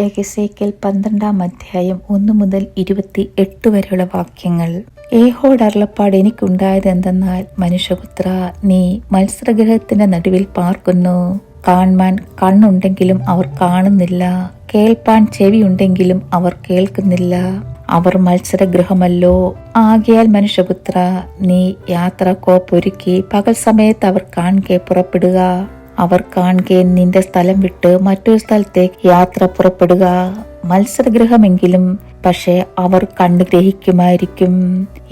എഗസേക്കൽ പന്ത്രണ്ടാം അധ്യായം ഒന്ന് മുതൽ ഇരുപത്തി എട്ട് വരെയുള്ള വാക്യങ്ങൾ. ഏഹോട് അരുളപ്പാട് എനിക്കുണ്ടായതെന്തെന്നാൽ മനുഷ്യപുത്ര നീ മത്സരഗ്രഹത്തിന്റെ നടുവിൽ പാർക്കുന്നു. കാണാൻ കണ്ണുണ്ടെങ്കിലും അവർ കാണുന്നില്ല. കേൾപ്പാൻ ചെവിയുണ്ടെങ്കിലും അവർ കേൾക്കുന്നില്ല. അവർ മത്സരഗ്രഹമല്ലോ. ആകിയാൽ മനുഷ്യപുത്ര നീ യാത്ര കോപ്പൊരുക്കി പകൽ സമയത്ത് അവർ കാണെ പുറപ്പെടുക. അവർ കാണുക നിന്റെ സ്ഥലം വിട്ട് മറ്റൊരു സ്ഥലത്തേക്ക് യാത്ര പുറപ്പെടുക. മത്സരഗ്രഹമെങ്കിലും പക്ഷെ അവർ കണ്ടു ഗ്രഹിക്കുമായിരിക്കും.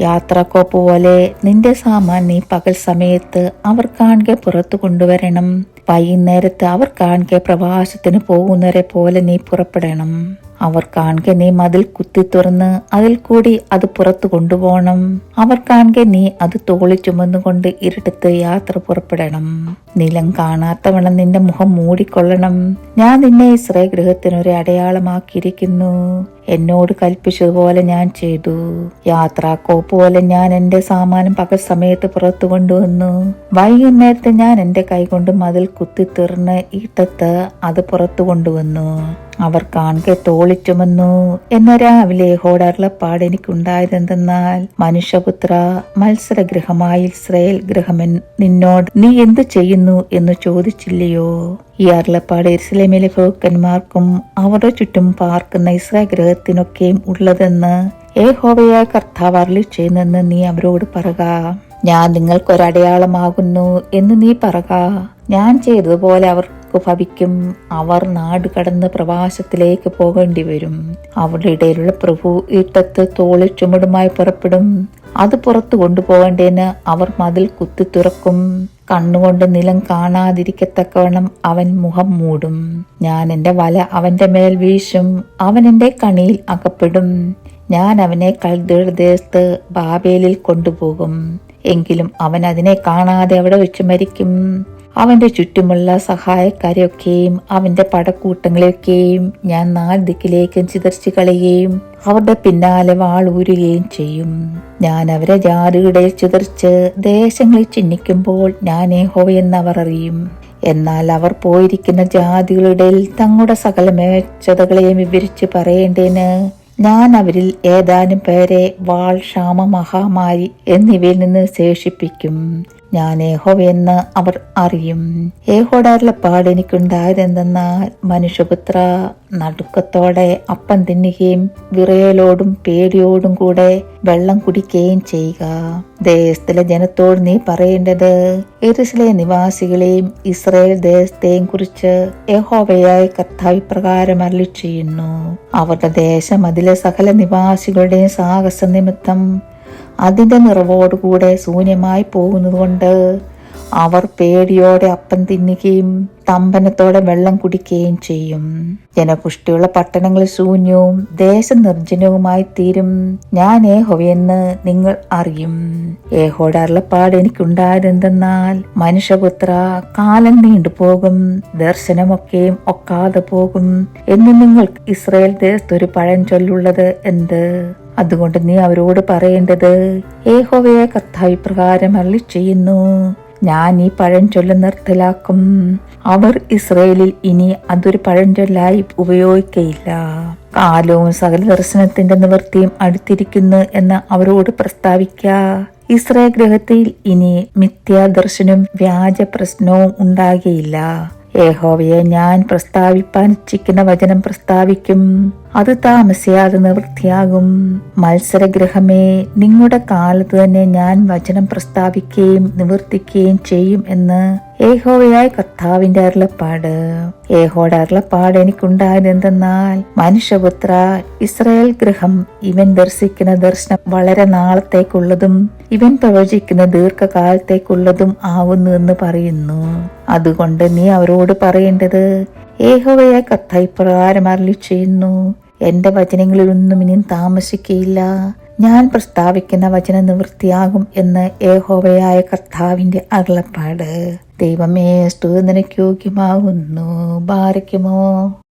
യാത്രാക്കോപ്പ് പോലെ നിന്റെ സാമാൻ നീ പകൽ സമയത്ത് അവർ കാണുക പുറത്തു കൊണ്ടുവരണം. വൈകുന്നേരത്ത് അവർ കാണുക പ്രവാസത്തിന് പോകുന്നവരെ പോലെ നീ പുറപ്പെടണം. അവർ കാണെ നീ മതിൽ കുത്തി തുറന്ന് അതിൽ കൂടി അത് പുറത്തു കൊണ്ടുപോകണം. അവർ കാണെ നീ അത് തോളി ചുമന്നുകൊണ്ട് ഇരുട്ടത്ത് യാത്ര പുറപ്പെടണം. നിലം കാണാത്തവണ്ണം നിന്റെ മുഖം മൂടിക്കൊള്ളണം. ഞാൻ നിന്നെ ഇസ്രേ ഗൃഹത്തിനൊരു അടയാളമാക്കിയിരിക്കുന്നു. എന്നോട് കൽപ്പിച്ചതുപോലെ ഞാൻ ചെയ്തു. യാത്രാക്കോപ്പ് പോലെ ഞാൻ എന്റെ സാമാനം പകൽ സമയത്ത് പുറത്തു കൊണ്ടുവന്നു. വൈകുന്നേരത്തെ ഞാൻ എന്റെ കൈകൊണ്ട് മതിൽ കുത്തിത്തീർന്ന് ഈട്ടത്ത് അത് പുറത്തു കൊണ്ടുവന്നു. അവർ കാൺകെ തോളിറ്റുമെന്നു. എന്ന രാവിലെ ഹോടർലപ്പാട് എനിക്കുണ്ടായതെന്തെന്നാൽ മനുഷ്യപുത്ര മത്സരഗൃഹമായി ഇസ്രയേൽ ഗ്രഹമൻ നിന്നോട് നീ എന്തു ചെയ്യുന്നു? എന്ന് ചോദിച്ചില്ലയോ. ഈ അരുളപ്പാട് ഇസ്ലേമിലെ ഭൂക്കന്മാർക്കും അവരുടെ ചുറ്റും പാർക്കുന്ന ഇസ്രായേൽ ഗ്രഹത്തിനൊക്കെയും ഉള്ളതെന്ന് ഏഹോവയായ കർത്താവ് അരളി ചെയ്യുന്നെന്ന് നീ അവരോട് പറക. ഞാൻ നിങ്ങൾക്കൊരടയാളമാകുന്നു എന്ന് നീ പറക. ഞാൻ ചെയ്തതുപോലെ അവർക്ക് ഭവിക്കും അവർ നാട് കടന്ന് പ്രവാസത്തിലേക്ക് പോകേണ്ടി വരും. അവരുടെ ഇടയിലുള്ള പ്രഭു ഇട്ടത്ത് തോളിൽ ചുമടുമായി പുറപ്പെടും. അത് പുറത്തു കൊണ്ടുപോകേണ്ടതിന് അവർ മതിൽ കുത്തി തുറക്കും. കണ്ണുകൊണ്ട് നിലം കാണാതിരിക്കത്തക്കവണ്ണം അവൻ മുഖം മൂടും. ഞാൻ എന്റെ വല അവന്റെ മേൽ വീശും. അവൻ എന്റെ കണിയിൽ അകപ്പെടും. ഞാൻ അവനെ കൽദേശത്ത് ബാബേലിൽ കൊണ്ടുപോകും. എങ്കിലും അവൻ അതിനെ കാണാതെ അവിടെ വെച്ച് മരിക്കും. അവന്റെ ചുറ്റുമുള്ള സഹായക്കാരെയൊക്കെയും അവന്റെ പടക്കൂട്ടങ്ങളെയൊക്കെയും ഞാൻ നാല് ദിക്കിലേക്കും ചിതർച്ചു കളയുകയും അവരുടെ പിന്നാലെ വാളൂരുകയും ചെയ്യും. ഞാൻ അവരെ ജാതിയുടെ ചിതർച്ച് ദേശങ്ങളിൽ ചിഹ്നിക്കുമ്പോൾ ഞാൻ ഏഹോവയെന്ന് അവർ അറിയും. എന്നാൽ അവർ പോയിരിക്കുന്ന ജാതികളുടെ തങ്ങളുടെ സകല മേച്ചതകളെയും വിവരിച്ച് പറയേണ്ടതിന് ഞാൻ അവരിൽ ഏതാനും പേരെ വാൾ ക്ഷാമ മഹാമാരി എന്നിവയിൽ നിന്ന് ശേഷിപ്പിക്കും. ഞാൻ ഏഹോവെന്ന് അവർ അറിയും. ഏഹോടാരുള്ള പാട് എനിക്കുണ്ടായതെന്തെന്നാൽ മനുഷ്യപുത്ര നടുക്കത്തോടെ അപ്പം തിന്നുകയും വിറയലോടും പേടിയോടും കൂടെ വെള്ളം കുടിക്കുകയും ചെയ്യുക. ദേശത്തിലെ ജനത്തോട് നീ പറയേണ്ടത് എരുസലെ നിവാസികളെയും ഇസ്രയേൽ ദേശത്തെയും കുറിച്ച് യഹോവയായ കർത്താവിപ്രകാരം അരളി ചെയ്യുന്നു അവരുടെ ദേശം അതിലെ സകല നിവാസികളുടെയും സാഹസ നിമിത്തം അതിന്റെ നിറവോടുകൂടെ ശൂന്യമായി പോകുന്നതുകൊണ്ട് അവർ പേടിയോടെ അപ്പം തിന്നുകയും തമ്പനത്തോടെ വെള്ളം കുടിക്കുകയും ചെയ്യും. ജനപുഷ്ടിയുള്ള പട്ടണങ്ങൾ ശൂന്യവും ദേശം നിർജനവുമായി തീരും. ഞാൻ ഏഹോവെന്ന് നിങ്ങൾ അറിയും. ഏഹോടെ അരുളപ്പാട് എനിക്കുണ്ടായതെന്തെന്നാൽ മനുഷ്യപുത്ര കാലം നീണ്ടുപോകും ദർശനമൊക്കെയും ഒക്കാതെ പോകും. എന്ന് നിങ്ങൾ ഇസ്രയേൽ ദേശത്തൊരു പഴഞ്ചൊല്ലുള്ളത് എന്ത്? അതുകൊണ്ട് നീ അവരോട് പറയേണ്ടത് ഏഹോവയെ കർത്താവ് പ്രകാരം അള്ളി ചെയ്യുന്നു ഞാൻ ഈ പഴഞ്ചൊല്ല് നിർത്തലാക്കും. അവർ ഇസ്രയേലിൽ ഇനി അതൊരു പഴഞ്ചൊല്ലായി ഉപയോഗിക്കയില്ല. കാലവും സകല ദർശനത്തിന്റെ നിവൃത്തിയും അടുത്തിരിക്കുന്നു എന്ന് അവരോട് പ്രസ്താവിക്ക. ഇസ്രായേൽ ഗ്രഹത്തിൽ ഇനി മിഥ്യാദർശനവും വ്യാജ പ്രശ്നവും ഉണ്ടാകയില്ല. ഏഹോവയെ ഞാൻ പ്രസ്താവിപ്പാൻ ഇച്ഛിക്കുന്ന വചനം പ്രസ്താവിക്കും. അത് താമസിയാതെ നിവൃത്തിയാകും. മത്സരഗ്രഹമേ നിങ്ങളുടെ കാലത്ത് തന്നെ ഞാൻ വചനം പ്രസ്താവിക്കുകയും നിവർത്തിക്കുകയും ചെയ്യും എന്ന് ഏഹോവയായ കർത്താവിന്റെ അരുളപ്പാട്. ഏഹോയുടെ അരുളപ്പാട് എനിക്കുണ്ടായത് എന്തെന്നാൽ മനുഷ്യപുത്ര ഇസ്രയേൽ ഗ്രഹം ഇവൻ ദർശിക്കുന്ന ദർശനം വളരെ നാളത്തേക്കുള്ളതും ഇവൻ പ്രവചിക്കുന്ന ദീർഘകാലത്തേക്കുള്ളതും ആവുന്നു എന്ന് പറയുന്നു. അതുകൊണ്ട് നീ അവരോട് പറയേണ്ടത് ഏഹോവയെ കത്ത ഇപ്രകാരം അരളി ചെയ്യുന്നു എന്റെ വചനങ്ങളിലൊന്നും ഇനിയും താമസിക്കയില്ല. ഞാൻ പ്രസ്താവിക്കുന്ന വചന നിവൃത്തിയാകും എന്ന് ഏഹോവയായ കർത്താവിന്റെ അരുളപ്പാട്. ദൈവമേ സ്തുതി നിനക്ക് യോഗ്യമാകുന്നു. ഭാരയ്ക്കുമോ